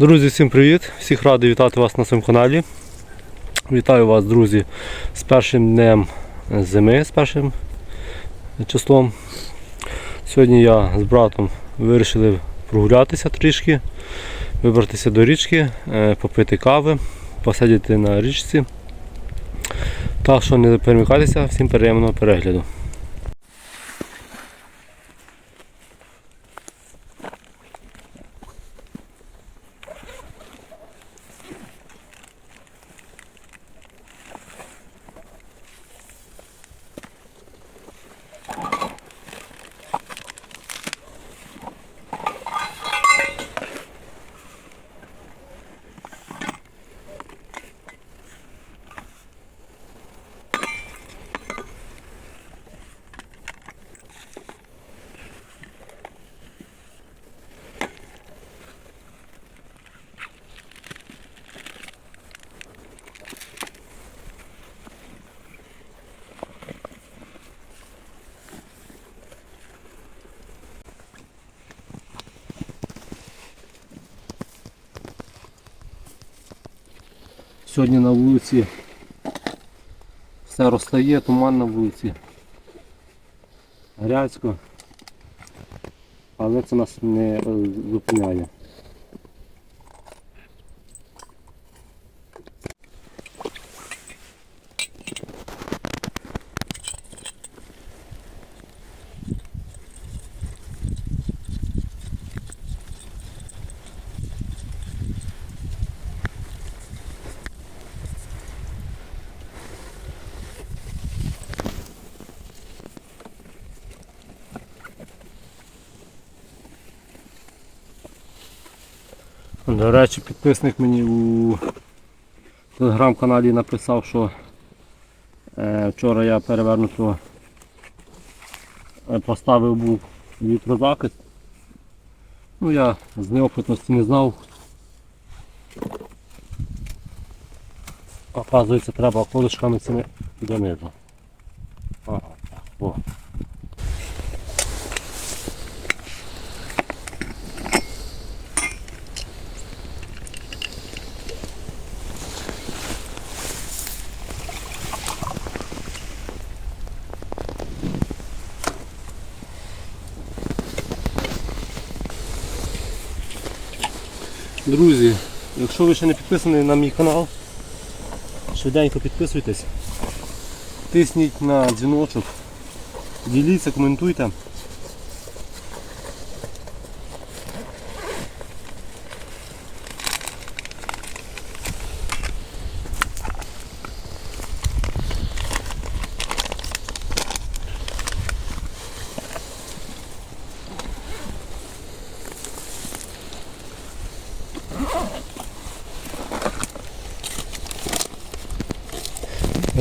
Друзі, всім привіт! Всіх радий вітати вас на своєму каналі. Вітаю вас, друзі, з першим днем зими, з першим числом. Сьогодні я з братом вирішили прогулятися трішки, вибратися до річки, е, попити кави, посидіти на річці. Так що не перемикайтеся, всім приємного перегляду. Сьогодні на вулиці все розстає, туман на вулиці. Грязько. Але це нас не е, зупиняє. До речі, підписник мені у телеграм-каналі написав, що е, вчора я перевернуто е, поставив був вітрозахист. Ну я з неопитності не знав. Оказується, треба колишками цими донизу. Друзі, якщо ви ще не підписані на мій канал, швиденько підписуйтесь, тисніть на дзвіночок, діліться, коментуйте.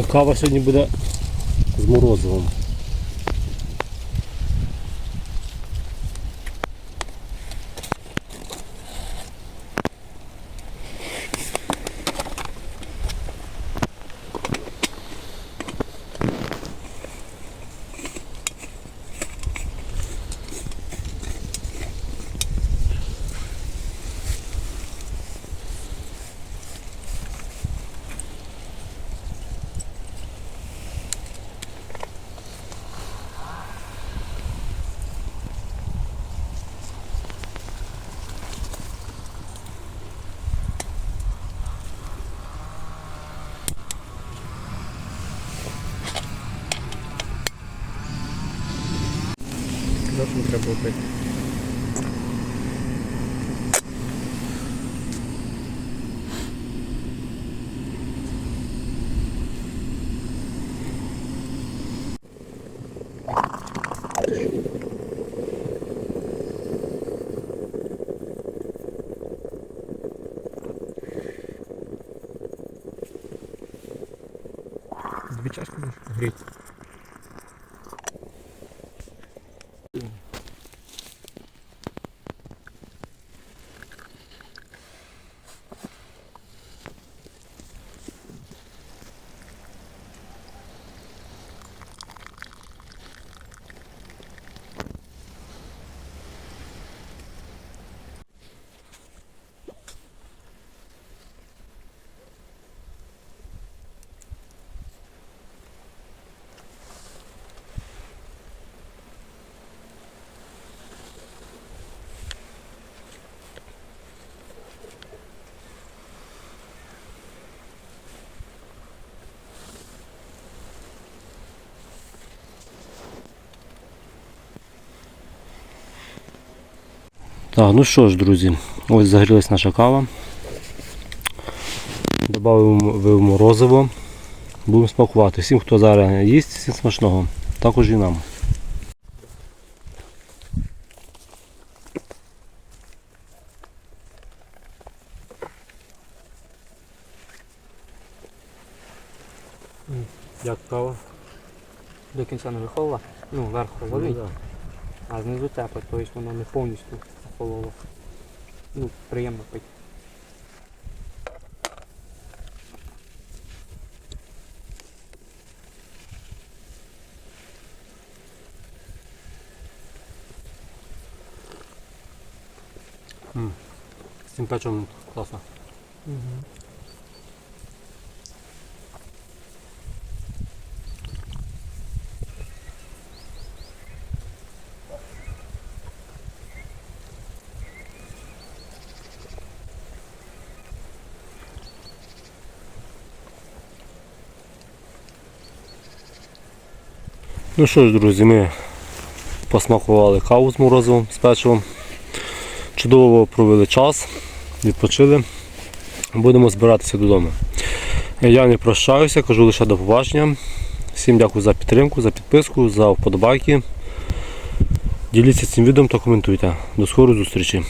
Кава сьогодні буде з морозивом. не треба було пити. Дві чашки гріть. Так, ну що ж, друзі, ось загрілась наша кава. Добавимо морозиво. Будемо смакувати. Всім, хто зараз їсть, всім смачного. Також і нам. Як кава? До кінця не виховала. Ну, вверх холодить, а знизу тепле, тобто воно не повністю охололо. Ну, приємно пити. З цим класно. Угу. Ну що ж, друзі, ми посмакували каву з морозивом, з печивом. Чудово провели час, відпочили. Будемо збиратися додому. Я не прощаюся, кажу лише до побачення. Всім дякую за підтримку, за підписку, за вподобайки. Діліться цим відео та коментуйте. До скорої зустрічі.